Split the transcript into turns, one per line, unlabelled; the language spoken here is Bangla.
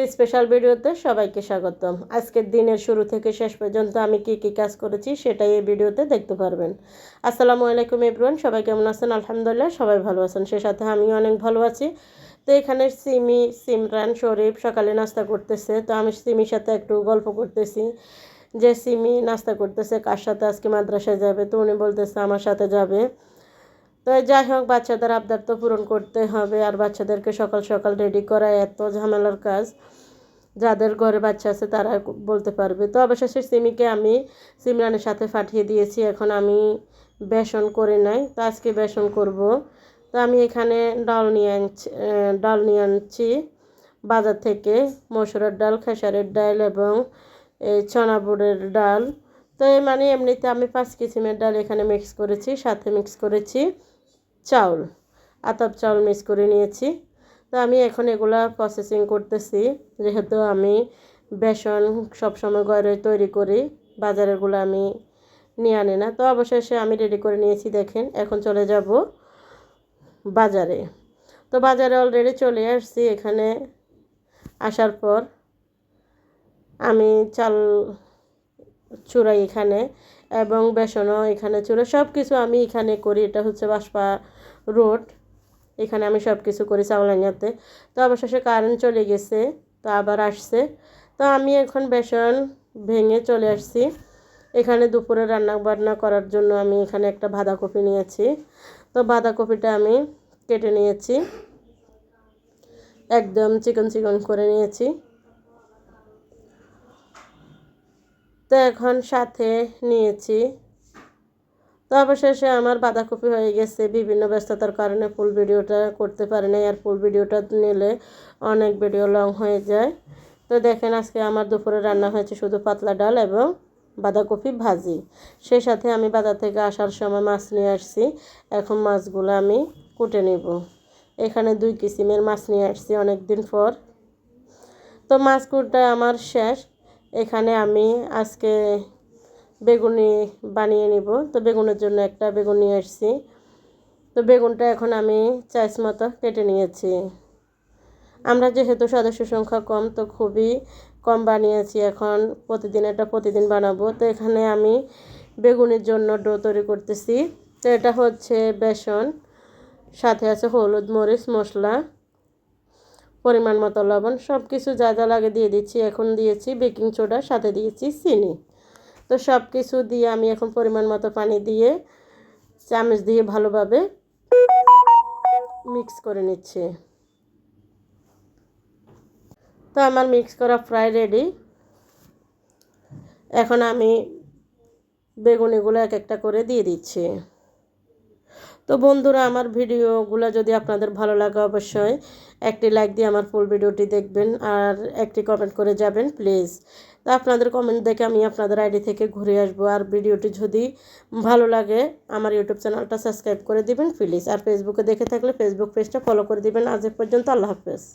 এই স্পেশাল ভিডিওতে সবাইকে স্বাগতম। আজকের দিনের শুরু থেকে শেষ পর্যন্ত আমি কি কি কাজ করেছি সেটাই এই ভিডিওতে দেখতে পারবেন। আসসালামু আলাইকুম ইব্রুয়ান সবাই কেমন আছেন? আলহামদুলিল্লাহ, সবাই ভালো আছেন। সে সাথে আমিও অনেক ভালো আছি। তো এখানে সিমি, সিমরান, শরীফ সকালে নাস্তা করতেছে। তো আমি সিমির সাথে একটু গল্প করতেছি। যে সিমি নাস্তা করতেছে, কার সাথে আজকে মাদ্রাসায় যাবে? তো উনি বলতেছে, আমার সাথে যাবে। তো যাই হোক, বাচ্চাদের আবদার তো পূরণ করতে হবে আর বাচ্চাদেরকে সকাল সকাল রেডি করা এত ঝামেলার কাজ। যাদের ঘরে বাচ্চা আছে তারা বলতে পারবে। তো অবশেষে সিমিকে আমি সিমরানের সাথে পাঠিয়ে দিয়েছি। এখন আমি বেসন করে নাই। তো আজকে বেসন করব। তো আমি এখানে ডাল নিয়ে আনছি ডাল নিয়ে আনছি বাজার থেকে। মসুরের ডাল, খেসারের ডাল এবং এই চনা বুড়ের ডাল। তো মানে এমনিতে আমি পাঁচ কিসিমের ডাল এখানে মিক্স করেছি, সাথে মিক্স করেছি। চাউল, আতাপ চাউল মিক্স করে নিয়েছি। তো আমি এখন এগুলা প্রসেসিং করতেছি। যেহেতু আমি বেসন সবসময় ঘরে তৈরি করি, বাজারেরগুলো আমি নিয়ে আনি না। তো অবশেষে আমি রেডি করে নিয়েছি, দেখেন, এখন চলে যাব বাজারে। তো বাজারে অলরেডি চলে আসছি, এখানে আসার পর আমি চাল চূড়াই এখানে এবং বেসনও এখানে চূড়া সব কিছু আমি এখানে করি, এটা হচ্ছে বাসপা রোড, এখানে আমি সব কিছু করি চাউলাঙ্গাতে তো অবশেষে কারেন্ট চলে গেছে, তো আবার আসছে। তো আমি এখন বেসন ভেঙে চলে আসছি। এখানে দুপুরে রান্না বান্না করার জন্য আমি এখানে একটা বাঁধাকপি নিয়েছি। তো বাঁধাকপিটা আমি কেটে নিয়েছি। একদম চিকন চিকন করে নিয়েছি। তো এখন সাথে নিয়েছি তো অবশেষে আমার বাঁধাকপি হয়ে গেছে। বিভিন্ন ব্যস্ততার কারণে ফুল ভিডিওটা করতে পারি নাই আর ফুল ভিডিওটা নিলে অনেক ভিডিও লং হয়ে যায়। তো দেখেন আজকে আমার দুপুরে রান্না হয়েছে শুধু পাতলা ডাল এবং বাঁধাকপি ভাজি। সেই সাথে আমি বাজার থেকে আসার সময় মাছ নিয়ে আসছি। এখন মাছগুলো আমি কুটে নেব। এখানে দুই কিসিমের মাছ নিয়ে আসছি অনেক দিন পর। তো মাছ কুটটা আমার শেষ। এখানে আমি আজকে বেগুনি বানিয়ে নিব। তো বেগুনের জন্য একটা বেগুন নিয়ে আসছি। তো বেগুনটা এখন আমি চাইস মতো কেটে নিয়েছি। আমরা যেহেতু সদস্য সংখ্যা কম, তো খুবই কম বানিয়েছি এখন। প্রতিদিন এটা প্রতিদিন বানাবো। তো এখানে আমি বেগুনের জন্য ডো তৈরি করতেছি। তো এটা হচ্ছে বেসন, সাথে আছে হলুদ, মরিচ, মশলা, পরিমাণ মতো লবণ সব কিছু যা যা লাগে দিয়ে দিচ্ছি। এখন দিয়েছি বেকিং সোডা, সাথে দিয়েছি চিনি। তো সব কিছু দিয়ে আমি এখন পরিমাণ মতো পানি দিয়ে চামচ দিয়ে ভালোভাবে মিক্স করে নিচ্ছি। তো আমার মিক্স করা ফ্রাই রেডি এখন আমি বেগুনিগুলো এক একটা করে দিয়ে দিচ্ছি। তো বন্ধুরা, আমার ভিডিওগুলো যদি আপনাদের ভালো লাগে অবশ্যই একটি লাইক দিয়ে আমার ফুল ভিডিওটি দেখবেন আর একটি কমেন্ট করে যাবেন প্লিজ তা আপনাদের কমেন্ট দেখে আমি আপনাদের আইডি থেকে ঘুরে আসব। আর ভিডিওটি যদি ভালো লাগে, আমার ইউটিউব চ্যানেলটা সাবস্ক্রাইব করে দিবেন প্লিজ আর ফেসবুকে দেখে থাকলে ফেসবুক পেজটা ফলো করে দিবেন। আজ পর্যন্ত আল্লাহ হাফেজ।